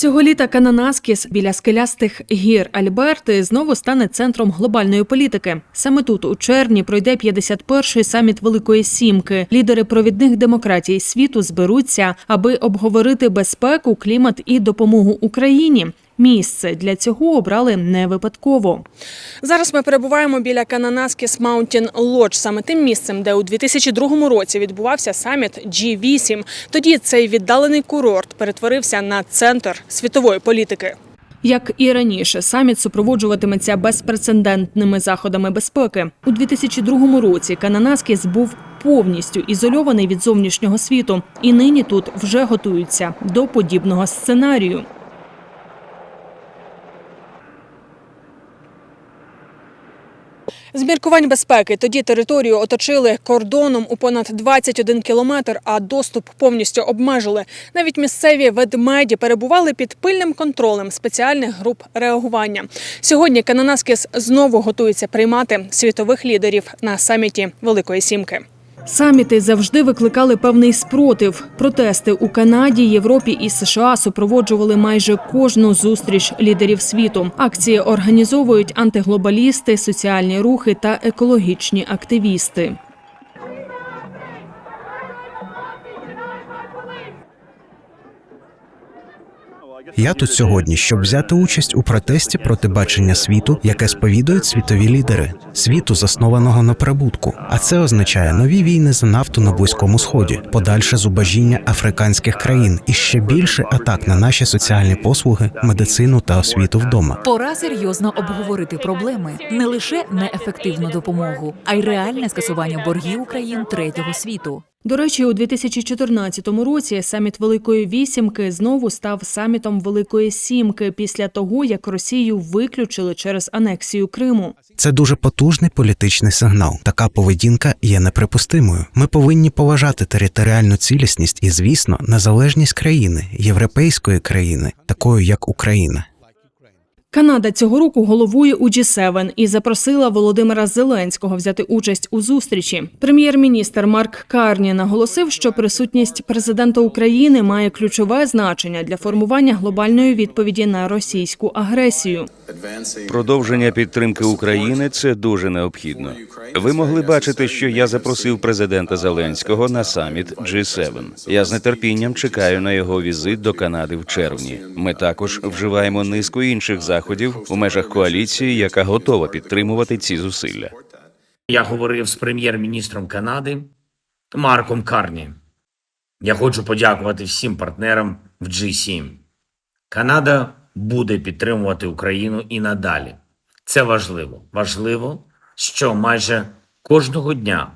Цього літа Кананаскіс біля скелястих гір Альберти знову стане центром глобальної політики. Саме тут у червні пройде 51-й саміт Великої Сімки. Лідери провідних демократій світу зберуться, аби обговорити безпеку, клімат і допомогу Україні. Місце для цього обрали не випадково. Зараз ми перебуваємо біля Кананаскіс Mountain Lodge, саме тим місцем, де у 2002 році відбувався саміт G8. Тоді цей віддалений курорт перетворився на центр світової політики. Як і раніше, саміт супроводжуватиметься безпрецедентними заходами безпеки. У 2002 році Кананаскіс був повністю ізольований від зовнішнього світу, і нині тут вже готуються до подібного сценарію. З міркувань безпеки тоді територію оточили кордоном у понад 21 кілометр, а доступ повністю обмежили. Навіть місцеві ведмеді перебували під пильним контролем спеціальних груп реагування. Сьогодні Кананаскіс знову готується приймати світових лідерів на саміті Великої Сімки. Саміти завжди викликали певний спротив. Протести у Канаді, Європі і США супроводжували майже кожну зустріч лідерів світу. Акції організовують антиглобалісти, соціальні рухи та екологічні активісти. Я тут сьогодні, щоб взяти участь у протесті проти бачення світу, яке сповідують світові лідери, світу, заснованого на прибутку. А це означає нові війни за нафту на близькому сході, подальше зубожіння африканських країн і ще більше атак на наші соціальні послуги, медицину та освіту вдома. Пора серйозно обговорити проблеми не лише неефективну допомогу, а й реальне скасування боргів країн третього світу. До речі, у 2014 році саміт Великої Вісімки знову став самітом Великої Сімки після того, як Росію виключили через анексію Криму. Це дуже потужний політичний сигнал. Така поведінка є неприпустимою. Ми повинні поважати територіальну цілісність і, звісно, незалежність країни, європейської країни, такої як Україна. Канада цього року головує у G7 і запросила Володимира Зеленського взяти участь у зустрічі. Прем'єр-міністр Марк Карні наголосив, що присутність президента України має ключове значення для формування глобальної відповіді на російську агресію. Продовження підтримки України це дуже необхідно. Ви могли бачити, що я запросив президента Зеленського на саміт G7. Я з нетерпінням чекаю на його візит до Канади в червні. Ми також вживаємо низку інших заходів у межах коаліції, яка готова підтримувати ці зусилля. Я говорив з прем'єр-міністром Канади Марком Карні. Я хочу подякувати всім партнерам в G7. Канада буде підтримувати Україну і надалі. Це важливо. Важливо, що майже кожного дня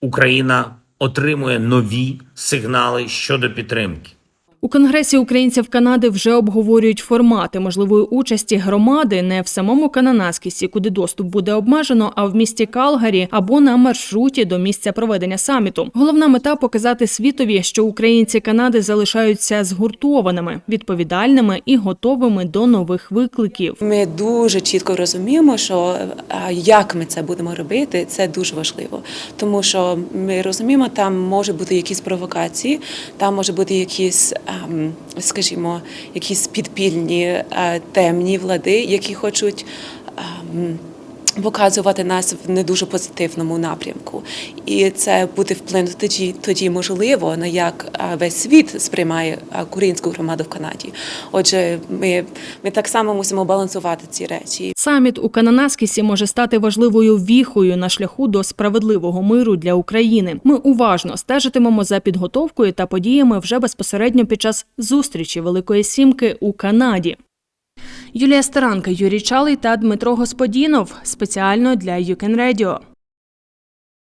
Україна отримує нові сигнали щодо підтримки. У Конгресі українців Канади вже обговорюють формати можливої участі громади не в самому Кананаскісі, куди доступ буде обмежено, а в місті Калгарі або на маршруті до місця проведення саміту. Головна мета показати світові, що українці Канади залишаються згуртованими, відповідальними і готовими до нових викликів. Ми дуже чітко розуміємо, що як ми це будемо робити, це дуже важливо, тому що ми розуміємо, там може бути якісь провокації, там може бути якісь, скажімо, якісь підпільні е, темні влади, які хочуть. Показувати нас в не дуже позитивному напрямку, і це буде вплинути тоді, тоді можливо на як весь світ сприймає а, українську громаду в Канаді. Отже, ми, ми так само мусимо балансувати ці речі. Саміт у Кананаскісі може стати важливою віхою на шляху до справедливого миру для України. Ми уважно стежитимемо за підготовкою та подіями вже безпосередньо під час зустрічі Великої Сімки у Канаді. Юлія Старанка, Юрій Чалий та Дмитро Господінов спеціально для UCAN Radio.